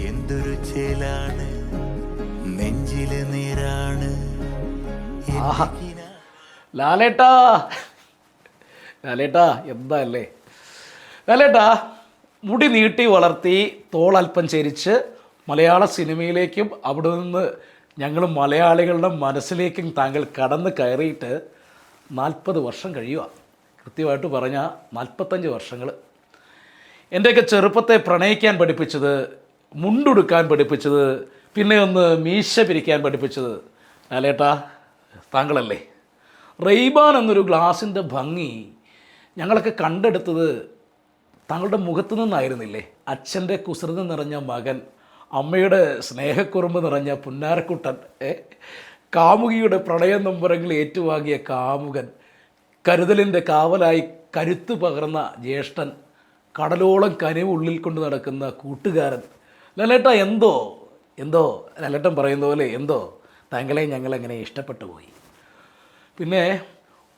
എന്തൊരു ചേലാണ്? നെഞ്ചിൽ നീരാണ്. ലാലേട്ടാ. ലാലേട്ടാ എന്താ അല്ലേ ലാലേട്ടാ മുടി നീട്ടി വളർത്തി തോളൽപ്പം ചരിച്ച് മലയാള സിനിമയിലേക്കും അവിടെ നിന്ന് ഞങ്ങൾ മലയാളികളുടെ മനസ്സിലേക്കും താങ്കൾ കടന്ന് കയറിയിട്ട് നാൽപ്പത് വർഷം കഴിയുക. കൃത്യമായിട്ട് പറഞ്ഞാൽ നാൽപ്പത്തഞ്ച് വർഷങ്ങൾ എന്റെയൊക്കെ ചെറുപ്പത്തെ പ്രണയിക്കാൻ പഠിപ്പിച്ചത് മുണ്ടുടുക്കാൻ പഠിപ്പിച്ചത് പിന്നെ ഒന്ന് മീശ പിരിക്കാൻ പഠിപ്പിച്ചത്. ലാലേട്ടാ താങ്കളല്ലേ? റെയ്ബാൻ എന്നൊരു ഗ്ലാസിന്റെ ഭംഗി ഞങ്ങളൊക്കെ കണ്ടെടുത്തത് താങ്കളുടെ മുഖത്തു നിന്നായിരുന്നില്ലേ? അച്ഛന്റെ കുസൃതി നിറഞ്ഞ മകൻ അമ്മയുടെ സ്നേഹക്കുറുമ്പ് നിറഞ്ഞ പുന്നാരക്കുട്ടൻ കാമുകിയുടെ പ്രണയ നൊമ്പരങ്ങൾ ഏറ്റുവാങ്ങിയ കാമുകൻ കരുതലിന്റെ കാവലായി കരുത്ത് പകർന്ന ജ്യേഷ്ഠൻ കടലോളം കനിവ് ഉള്ളിൽ കൊണ്ട് നടക്കുന്ന കൂട്ടുകാരൻ ലലേട്ട എന്തോ? എന്തോ? ലലേട്ടൻ പറയുന്ന പോലെ എന്തോ? താങ്കളെ ഞങ്ങളെങ്ങനെ ഇഷ്ടപ്പെട്ടു പോയി? പിന്നെ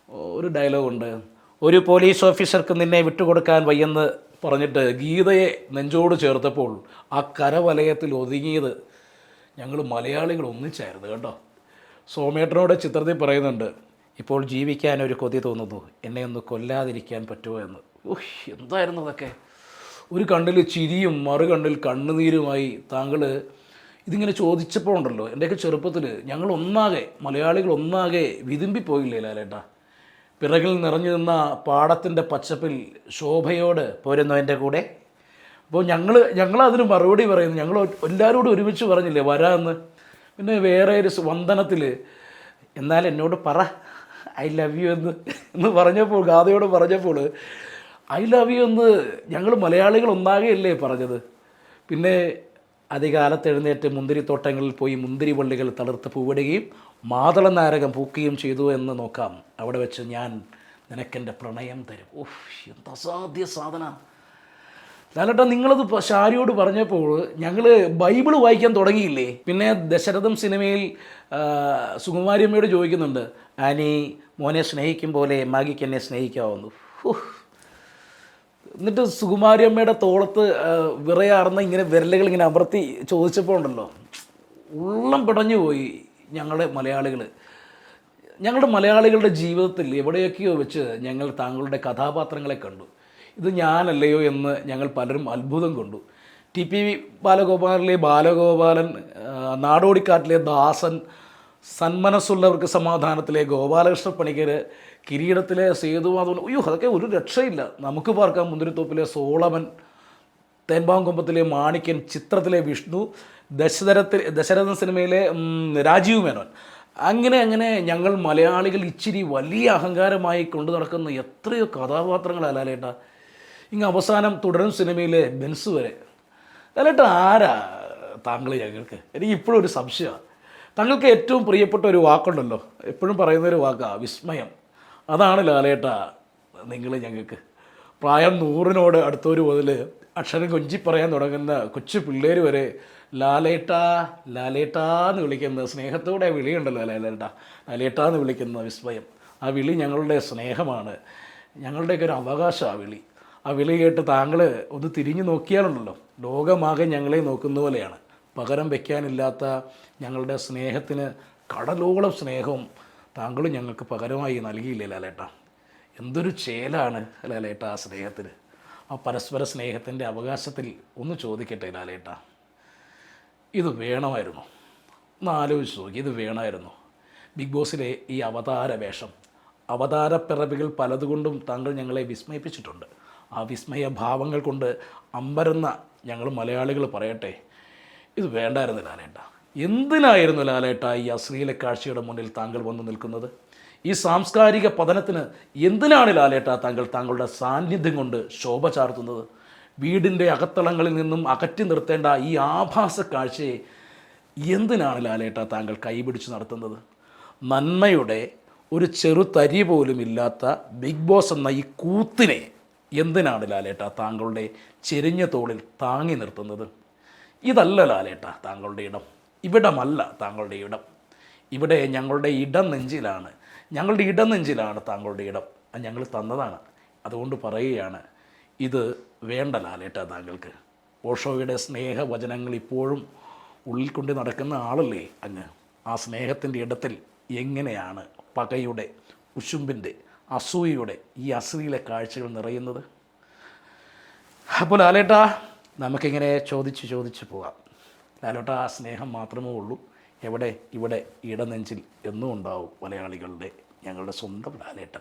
ഒരു ഡയലോഗുണ്ട്. ഒരു പോലീസ് ഓഫീസർക്ക് നിന്നെ വിട്ടുകൊടുക്കാൻ വയ്യെന്ന് പറഞ്ഞിട്ട് ഗീതയെ നെഞ്ചോട് ചേർത്തപ്പോൾ ആ കരവലയത്തിൽ ഒതുങ്ങിയത് ഞങ്ങൾ മലയാളികൾ ഒന്നിച്ചായിരുന്നു കേട്ടോ. സോമേട്ടനോട് ചിത്രത്തിൽ പറയുന്നുണ്ട് ഇപ്പോൾ ജീവിക്കാൻ ഒരു കൊതി തോന്നുന്നു. എന്നെ ഒന്ന് കൊല്ലാതിരിക്കാൻ പറ്റുമോ എന്ന്. ഓഹ് എന്തായിരുന്നു അതൊക്കെ? ഒരു കണ്ണിൽ ചിരിയും മറു കണ്ണിൽ കണ്ണുനീരുമായി താങ്കൾ ഇതിങ്ങനെ ചോദിച്ചപ്പോൾ ഉണ്ടല്ലോ എന്റെയൊക്കെ ചെറുപ്പത്തിൽ ഞങ്ങൾ ഒന്നാകെ മലയാളികൾ ഒന്നാകെ വിതുമ്പിപ്പോയില്ലേ ലാലേട്ടാ? പിറകിൽ നിറഞ്ഞു നിന്ന പാടത്തിന്റെ പച്ചപ്പിൽ ശോഭയോട് പോരുന്നു എന്റെ കൂടെ. അപ്പോൾ ഞങ്ങൾ അതിന് മറുപടി പറയുന്നു ഞങ്ങൾ എല്ലാവരോടും ഒരുമിച്ച് പറഞ്ഞില്ലേ വരാമെന്ന് പിന്നെ വേറെ ഒരു വന്ദനത്തിൽ എന്നാൽ എന്നോട് പറ ഐ ലവ് യു എന്ന് എന്ന് പറഞ്ഞപ്പോൾ ഗാഥയോട് പറഞ്ഞപ്പോൾ ഐ ലവ് യു എന്ന് ഞങ്ങൾ മലയാളികൾ ഒന്നാകെയല്ലേ പറഞ്ഞത്? പിന്നെ അധികാലത്ത് എഴുന്നേറ്റ് മുന്തിരിത്തോട്ടങ്ങളിൽ പോയി മുന്തിരി വള്ളികൾ തളിർത്ത് പൂവിടുകയും മാതള നാരകം പൂക്കുകയും ചെയ്തു എന്ന് നോക്കാം. അവിടെ വെച്ച് ഞാൻ നിനക്കെന്റെ പ്രണയം തരും. ഓഹ് എന്താ അസാധ്യ സാധന. ലാലേട്ടാ നിങ്ങളത് ഷാരിയോട് പറഞ്ഞപ്പോൾ ഞങ്ങൾ ബൈബിൾ വായിക്കാൻ തുടങ്ങിയില്ലേ? പിന്നെ ദശരഥം സിനിമയിൽ സുകുമാരിയമ്മയോട് ചോദിക്കുന്നുണ്ട് ആനി മോനെ സ്നേഹിക്കും പോലെ മാഗിക്ക് എന്നെ സ്നേഹിക്കാവുന്നു. ഹും. സുകുമാരി അമ്മയുടെ തോളത്ത് വിറയാർന്ന ഇങ്ങനെ വിരലുകൾ ഇങ്ങനെ അമർത്തി ചോദിച്ചപ്പോൾ ഉണ്ടല്ലോ ഉള്ളം പിടഞ്ഞു പോയി ഞങ്ങളുടെ മലയാളികൾ ഞങ്ങളുടെ മലയാളികളുടെ ജീവിതത്തിൽ എവിടെയൊക്കെയോ വെച്ച് ഞങ്ങൾ താങ്കളുടെ കഥാപാത്രങ്ങളെ കണ്ടു ഇത് ഞാനല്ലയോ എന്ന് ഞങ്ങൾ പലരും അത്ഭുതം കൊണ്ടു ടി പി ബാലഗോപാലിലെ ബാലഗോപാലൻ നാടോടിക്കാട്ടിലെ ദാസൻ സന്മനസ്സുള്ളവർക്ക് സമാധാനത്തിലെ ഗോപാലകൃഷ്ണ പണിക്കർ കിരീടത്തിലെ സേതുവാദ അയ്യോ അതൊക്കെ ഒരു രക്ഷയില്ല. നമുക്ക് പാർക്കാം മുന്തിരിത്തോപ്പിലെ സോളമൻ തേൻപാങ്കൊമ്പത്തിലെ മാണിക്യൻ ചിത്രത്തിലെ വിഷ്ണു ദശരഥത്തിൽ ദശരഥൻ സിനിമയിലെ രാജീവ് മേനോൻ. അങ്ങനെ അങ്ങനെ ഞങ്ങൾ മലയാളികൾ ഇച്ചിരി വലിയ അഹങ്കാരമായി കൊണ്ടു നടക്കുന്ന എത്രയോ കഥാപാത്രങ്ങൾ അലാലേട്ട ഇങ്ങ് അവസാനം തുടരും സിനിമയിലെ ബെൻസ് വരെ. ലാലേട്ട ആരാ താങ്കൾ ഞങ്ങൾക്ക്? എനിക്ക് ഇപ്പോഴും ഒരു സംശയമാണ് താങ്കൾക്ക് ഏറ്റവും പ്രിയപ്പെട്ട ഒരു വാക്കുണ്ടല്ലോ. എപ്പോഴും പറയുന്ന ഒരു വാക്കാണ് വിസ്മയം. അതാണ് ലാലേട്ട നിങ്ങൾ ഞങ്ങൾക്ക്. പ്രായം നൂറിനോട് അടുത്തൊരു മുതൽ അക്ഷരം കൊഞ്ചി പറയാൻ തുടങ്ങുന്ന കൊച്ചു പിള്ളേർ വരെ ലാലേട്ട ലാലേട്ടാ എന്ന് വിളിക്കുന്ന സ്നേഹത്തോടെ വിളിയുണ്ടല്ലോ ലാലേട്ട. ലാലേട്ട എന്ന് വിളിക്കുന്ന വിസ്മയം. ആ വിളി ഞങ്ങളുടെ സ്നേഹമാണ്. ഞങ്ങളുടെയൊക്കെ ഒരു അവകാശം ആ വിളി. ആ വിളി കേട്ട് താങ്കൾ ഒന്ന് തിരിഞ്ഞു നോക്കിയാലുണ്ടല്ലോ. ലോകമാകെ ഞങ്ങളെ നോക്കുന്ന പോലെയാണ്. പകരം വയ്ക്കാനില്ലാത്ത ഞങ്ങളുടെ സ്നേഹത്തിന് കടലോളം സ്നേഹവും താങ്കൾ ഞങ്ങൾക്ക് പകരമായി നൽകിയില്ലേ ലാലേട്ട? എന്തൊരു ചേലാണ് ലാലേട്ട ആ സ്നേഹത്തിന്? ആ പരസ്പര സ്നേഹത്തിന്റെ അവകാശത്തിൽ ഒന്ന് ചോദിക്കട്ടെ ലാലേട്ട? ഇത് വേണമായിരുന്നു. ഒന്ന് ആലോചിച്ച് നോക്കി ഇത് വേണമായിരുന്നു. ബിഗ് ബോസിലെ ഈ അവതാര വേഷം അവതാരപ്പിറവികൾ പലതുകൊണ്ടും താങ്കൾ ഞങ്ങളെ വിസ്മയിപ്പിച്ചിട്ടുണ്ട്. ആ വിസ്മയ ഭാവങ്ങൾ കൊണ്ട് അമ്പരന്ന ഞങ്ങൾ മലയാളികൾ പറയട്ടെ ഇത് വേണ്ടായിരുന്നു ലാലേട്ട എന്തിനായിരുന്നു ലാലേട്ട ഈ അശ്ലീല കാഴ്ചയുടെ മുന്നിൽ താങ്കൾ വന്നു നിൽക്കുന്നത്? ഈ സാംസ്കാരിക പതനത്തിന് എന്തിനാണ് ലാലേട്ട താങ്കൾ താങ്കളുടെ സാന്നിധ്യം കൊണ്ട് ശോഭ ചാർത്തുന്നത്? വീടിന്റെ അകത്തളങ്ങളിൽ നിന്നും അകറ്റി നിർത്തേണ്ട ഈ ആഭാസ കാഴ്ചയെ എന്തിനാണ് ലാലേട്ട താങ്കൾ കൈപിടിച്ച് നടത്തുന്നത്? നന്മയുടെ ഒരു ചെറുതരി പോലും ഇല്ലാത്ത ബിഗ് ബോസ് എന്ന ഈ കൂത്തിനെ എന്തിനാണ് ലാലേട്ട താങ്കളുടെ ചെരിഞ്ഞ തോളിൽ താങ്ങി നിർത്തുന്നത്? ഇതല്ല ലാലേട്ട താങ്കളുടെ ഇടം. ഇവിടമല്ല താങ്കളുടെ ഇടം. ഇവിടെ ഞങ്ങളുടെ ഇടം നെഞ്ചിലാണ്. ഞങ്ങളുടെ ഇടം നെഞ്ചിലാണ് താങ്കളുടെ ഇടം. അത് ഞങ്ങൾ തന്നതാണ്. അതുകൊണ്ട് പറയുകയാണ് ഇത് വേണ്ട ലാലേട്ട താങ്കൾക്ക്. ഓഷോയുടെ സ്നേഹവചനങ്ങൾ ഇപ്പോഴും ഉള്ളിൽ കൊണ്ട് നടക്കുന്ന ആളല്ലേ അങ്ങ്? ആ സ്നേഹത്തിന്റെ ഇടത്തിൽ എങ്ങനെയാണ് പകയുടെ ഉശുമ്പിന്റെ അസൂയയുടെ ഈ അശ്ലീല കാഴ്ചകൾ നിറയുന്നത്? അപ്പോൾ ലാലേട്ടാ നമുക്കിങ്ങനെ ചോദിച്ച് ചോദിച്ച് പോകാം. ലാലോട്ട ആ സ്നേഹം മാത്രമേ ഉള്ളൂ. എവിടെ ഇവിടെ ഇടനെഞ്ചിൽ എന്നും ഉണ്ടാവും മലയാളികളുടെ ഞങ്ങളുടെ സ്വന്തം ലാലേട്ടൻ